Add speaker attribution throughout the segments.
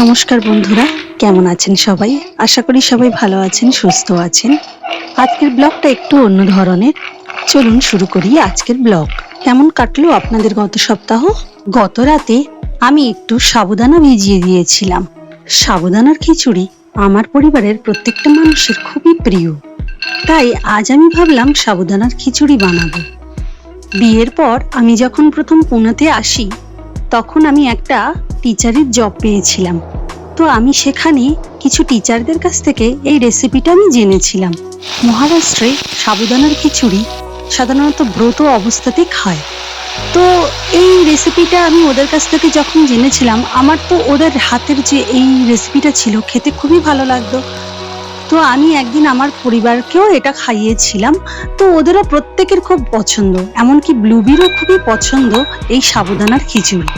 Speaker 1: নমস্কার বন্ধুরা, কেমন আছেন সবাই? আশা করি সবাই ভালো আছেন, সুস্থ আছেন। আজকের ব্লগটা একটু অন্য ধরনের। চলুন শুরু করি আজকের ব্লগ। কেমন কাটলো আপনাদের গত সপ্তাহ? গত রাতে আমি একটু সাবুদানা ভিজিয়ে দিয়েছিলাম। সাবুদানার খিচুড়ি আমার পরিবারের প্রত্যেকটা মানুষের খুবই প্রিয়। তাই আজ আমি ভাবলাম সাবুদানার খিচুড়ি বানাবো। বিয়ের পর আমি যখন প্রথম পুনেতে আসি, তখন আমি একটা টিচারের জব পেয়েছিলাম। তো আমি সেখানে কিছু টিচারদের কাছ থেকে এই রেসিপিটা আমি জেনেছিলাম। মহারাষ্ট্রে সাবুদানার খিচুড়ি সাধারণত ব্রত অবস্থাতে খায়। তো এই রেসিপিটা আমি ওদের কাছ থেকে যখন জেনেছিলাম, আমার তো ওদের হাতের যে এই রেসিপিটা ছিল, খেতে খুবই ভালো লাগতো। তো আমি একদিন আমার পরিবারকেও এটা খাইয়েছিলাম। তো ওদেরও প্রত্যেকের খুব পছন্দ, এমনকি ব্লুবিরও খুবই পছন্দ এই সাবুদানার খিচুড়ি।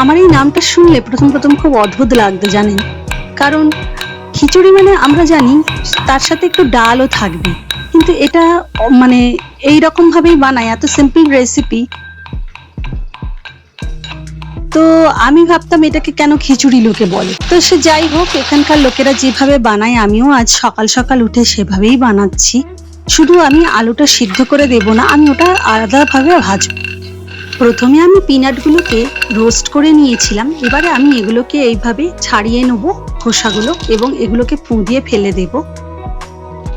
Speaker 1: আমার এই নামটা শুনলে প্রথম প্রথম খুব অদ্ভুত লাগতো, জানেন? কারণ খিচুড়ি মানে আমরা জানি তার সাথে একটু ডালও থাকবে। কিন্তু এটা মানে এই রকম ভাবেই বানায়, এত সিম্পল রেসিপি তো আমি ভাবতাম এটাকে কেন খিচুড়ি লোকে বলে? তো সে যাই হোক, এখানকার লোকেরা যেভাবে বানায়, আমিও আজ সকাল সকাল উঠে সেভাবেই বানাচ্ছি। শুধু আমি আলুটা সিদ্ধ করে দেব না, আমি ওটা আলাদাভাবে ভাজবো। প্রথমে আমি পিনাটগুলোকে রোস্ট করে নিয়েছিলাম। এবারে আমি এগুলোকে এইভাবে ছাড়িয়ে নেব খোসাগুলো এবং এগুলোকে ফু দিয়ে ফেলে দেব।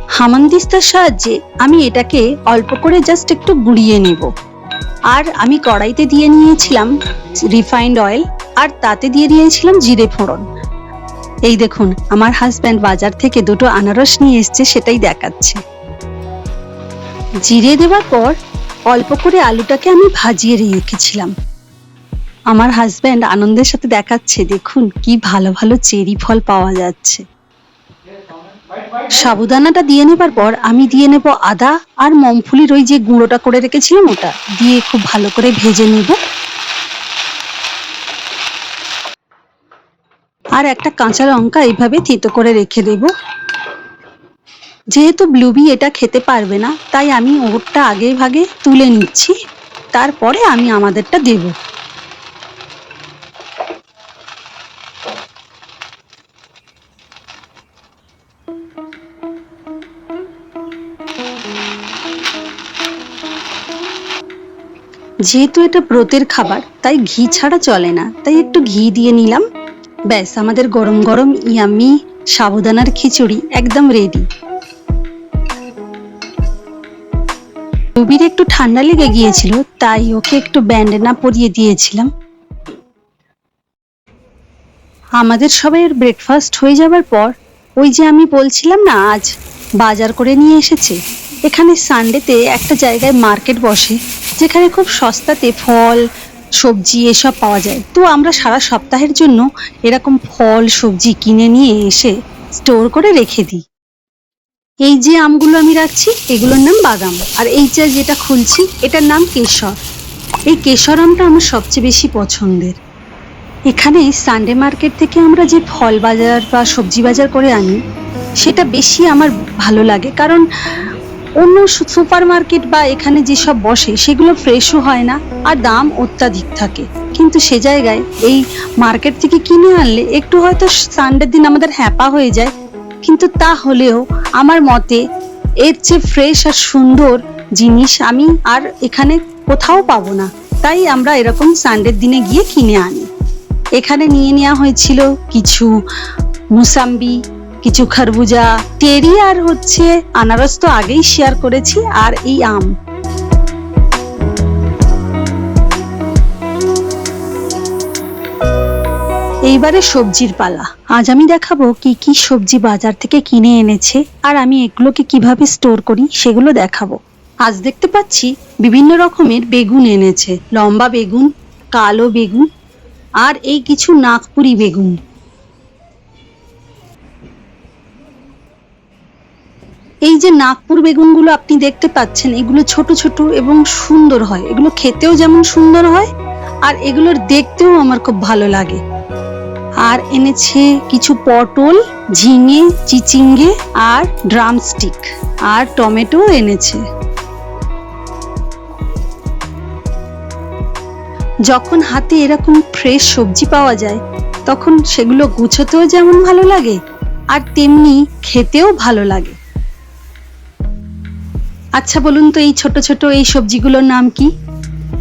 Speaker 1: হামানদিস্তার সাহায্যে আমি এটাকে অল্প করে জাস্ট একটু গুঁড়িয়ে নেব। আর আমি কড়াইতে দিয়ে নিয়েছিলাম রিফাইন্ড অয়েল আর তাতে দিয়ে দিয়েছিলাম জিরে ফোড়ন। এই দেখুন, আমার হাজব্যান্ড বাজার থেকে দুটো আনারস নিয়ে এসছে, সেটাই দেখাচ্ছে। জিরে দেওয়ার পর অল্প করে আলুটাকে আমি ভাজিয়ে রেখেছিলাম। আমার হাজব্যান্ড আনন্দের সাথে দেখাচ্ছে, দেখুন কি ভালো ভালো চেরি ফল পাওয়া যাচ্ছে। সাবুদানাটা দিয়ে নেবার পর আমি দিয়ে নেব আদা আর মমফুলির ওই যে গুঁড়োটা করে রেখেছিলাম ওটা, দিয়ে খুব ভালো করে ভেজে নেব। আর একটা কাঁচা লঙ্কা এইভাবে থেতো করে রেখে দেবো। যেহেতু ব্লুবি এটা খেতে পারবে না, তাই আমি ওরটা আগে ভাগে তুলে নিচ্ছি, তারপরে আমি আমাদেরটা দেব। যেহেতু এটা ব্রতের খাবার, তাই ঘি ছাড়া চলে না, তাই একটু ঘি দিয়ে নিলাম। ব্যাস, আমাদের গরম গরম ইয়ামি সাবুদানার খিচুড়ি একদম রেডি ঠান্ডা লেগে গিয়েছিল, তাই ওকে একটু ব্যান্ডেনা পরিয়ে দিয়েছিলাম। আমাদের সবাইয়ের ব্রেকফাস্ট হয়ে যাবার পর, ওই যে আমি বলছিলাম না, আজ বাজার করে নিয়ে এসেছে। এখানে সানডেতে একটা জায়গায় মার্কেট বসে, যেখানে খুব সস্তাতে ফল, সবজি এসব পাওয়া যায়। তো আমরা সারা সপ্তাহের জন্য এরকম ফল, সবজি কিনে নিয়ে এসে স্টোর করে রেখে দিই। এই যে আমগুলো আমি রাখছি, এগুলোর নাম বাদাম। আর এই যে যেটা খুলছি, এটার নাম কেশর। এই কেশর আমটা আমার সবচেয়ে বেশি পছন্দের। এখানে সানডে মার্কেট থেকে আমরা যে ফল বাজার বা সবজি বাজার করে আনি, সেটা বেশি আমার ভালো লাগে। কারণ অন্য সুপার মার্কেট বা এখানে যেসব বসে, সেগুলো ফ্রেশও হয় না আর দাম অত্যাধিক থাকে। কিন্তু সে জায়গায় এই মার্কেট থেকে কিনে আনলে একটু হয়তো সানডের দিন আমাদের হ্যাপা হয়ে যায় কিন্তু তা হলেও আমার মতে এর চেয়ে ফ্রেশ আর সুন্দর জিনিস আমি আর এখানে কোথাও পাবো না। তাই আমরা এরকম সানডের দিনে গিয়ে কিনে আনি। এখানে নিয়ে নেওয়া হয়েছিল কিছু মুসাম্বি, কিছু খরবুজা টেরি আর হচ্ছে আনারস তো আগেই শেয়ার করেছি, আর এই আম। এইবারে সবজির পালা। আজ আমি দেখাবো কি কি সবজি বাজার থেকে কিনে এনেছে আর আমি এগুলোকে কীভাবে স্টোর করি সেগুলো দেখাবো। আজ দেখতে পাচ্ছি বিভিন্ন রকমের বেগুন এনেছে। লম্বা বেগুন, কালো বেগুন আর এই কিছু নাগপুরি বেগুন। এই যে নাগপুর বেগুনগুলো আপনি দেখতে পাচ্ছেন, এগুলো ছোট ছোট এবং সুন্দর হয়। এগুলো খেতেও যেমন সুন্দর হয় আর এগুলোর দেখতেও আমার খুব ভালো লাগে। আর এনেছে কিছু পটল, ঝিঙে, চিচিঙ্গে আর ড্রামস্টিক আর টমেটো এনেছে। যখন হাতে এরকম ফ্রেশ সবজি পাওয়া যায়, তখন সেগুলো গুছোতেও যেমন ভালো লাগে আর তেমনি খেতেও ভালো লাগে। আচ্ছা বলুন তো এই ছোট ছোট এই সবজিগুলোর নাম কি?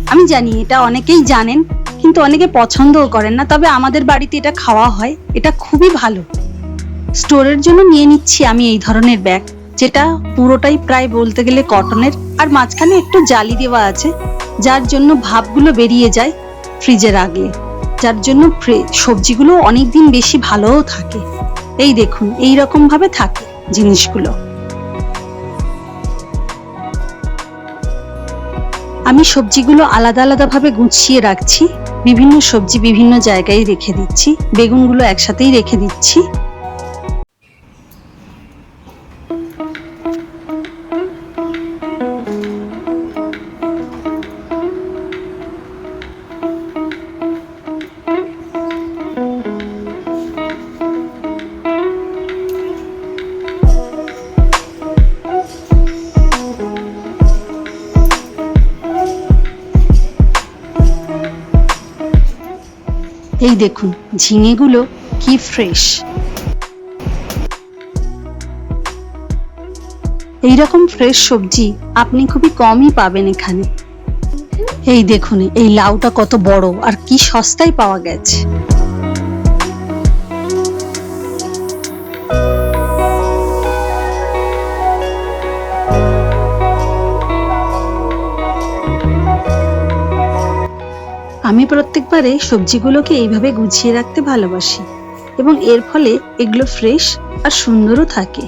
Speaker 1: আমি জানি, এটা অনেকেই জানেন। কিন্তু অনেকে পছন্দও করেন না, তবে আমাদের বাড়িতে এটা খাওয়া হয়, এটা খুবই ভালো। স্টোরের জন্য নিয়ে নিচ্ছি আমি এই ধরনের ব্যাগ, যেটা পুরোটাই প্রায় বলতে গেলে কটনের, আর মাঝখানে একটু জালি দেওয়া আছে, যার জন্য ভাবগুলো বেরিয়ে যায় ফ্রিজে রাখলে। যার জন্য সবজিগুলো অনেক দিন বেশি ভালোও থাকে। এই দেখুন, এই রকম ভাবে থাকে জিনিসগুলো। আমি সবজিগুলো আলাদা আলাদাভাবে গুছিয়ে রাখছি, বিভিন্ন সবজি বিভিন্ন জায়গায় রেখে দিচ্ছি, বেগুনগুলো একসাথেই রেখে দিচ্ছি। এই দেখুন, ঝিঙেগুলো কি ফ্রেশ এইরকম ফ্রেশ সবজি আপনি খুবই কমই পাবেন এখানে। এই দেখুন, এই লাউটা কত বড় আর কি সস্তায় পাওয়া গেছে। আমি প্রত্যেকবারে সবজিগুলোকে এইভাবে গুছিয়ে রাখতে ভালোবাসি এবং এর ফলে এগুলো ফ্রেশ আর সুন্দরও থাকে।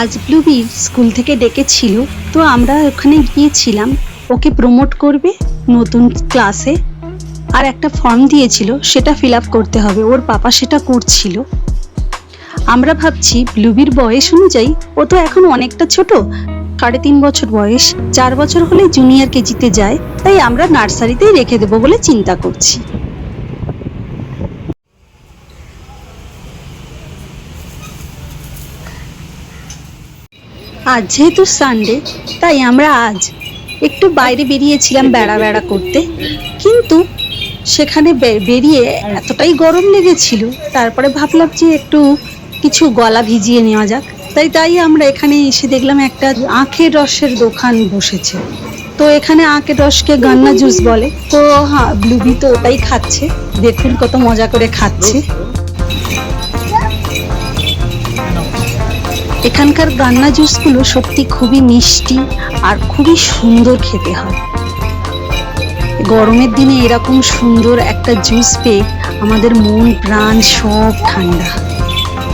Speaker 1: আজ ব্লুবির স্কুল থেকে ডেকেছিল, তো আমরা ওখানে গিয়েছিলাম। ওকে প্রমোট করবে নতুন ক্লাসে আর একটা ফর্ম দিয়েছিল, সেটা ফিল আপ করতে হবে। ওর পাপা সেটা করছিল। আমরা ভাবছি ব্লুবির বয়স অনুযায়ী, ও তো এখন অনেকটা ছোট। সাড়ে তিন বছর বয়স। চার বছর হলে জুনিয়র কেজিতে যায়। তাই আমরা নার্সারিতেই রেখে দেবো বলে চিন্তা করছি। আজ যেহেতু সানডে তাই আমরা আজ একটু বাইরে বেরিয়েছিলাম বেড়া বেড়া করতে। কিন্তু সেখানে বেরিয়ে এতটাই গরম লেগেছিল, তারপরে ভাবলাম যে একটু কিছু গলা ভিজিয়ে নেওয়া যাক। তাই তাই আমরা এখানে এসে দেখলাম একটা আখের রসের দোকান বসেছে। তো এখানে আখের রসকে গান্না জুস বলে। তো হ্যাঁ ব্লুবি তো ওটাই খাচ্ছে। দেখুন কত মজা করে খাচ্ছে। এখানকার গান্না জুসগুলো সত্যি খুবই মিষ্টি আর খুবই সুন্দর খেতে হয়। গরমের দিনে এরকম সুন্দর একটা জুস পেয়ে আমাদের মন, প্রাণ সব ঠান্ডা।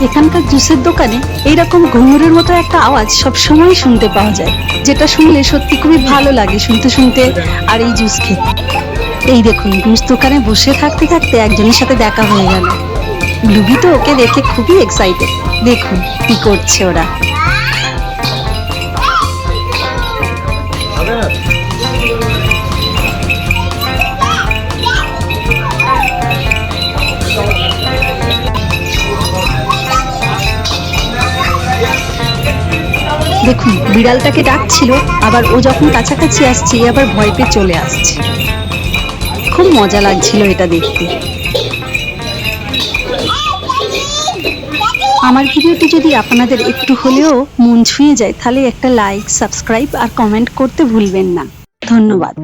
Speaker 1: এখানকার জুসের দোকানে এইরকম ঘুঙুরের মতো একটা আওয়াজ সব সময় শুনতে পাওয়া যায়, যেটা শুনলে সত্যি খুবই ভালো লাগে শুনতে শুনতে আর এই জুস খেতে। এই দেখুন, জুস দোকানে বসে থাকতে থাকতে একজনের সাথে দেখা হয়ে গেল। লুবি তো ওকে দেখে খুবই এক্সাইটেড দেখুন, কি করছে ওরা। দেখুন, বিড়ালটাকে ডাকছিল, আবার ও যখন কাছাকাছি আসছে আবার ভয় পেয়ে চলে আসছে। খুব মজা লাগছিল এটা দেখতে। আমার ভিডিওটি যদি আপনাদের একটু হলেও মন ছুঁয়ে যায়, তাহলে একটা লাইক সাবস্ক্রাইব আর কমেন্ট করতে ভুলবেন না। ধন্যবাদ।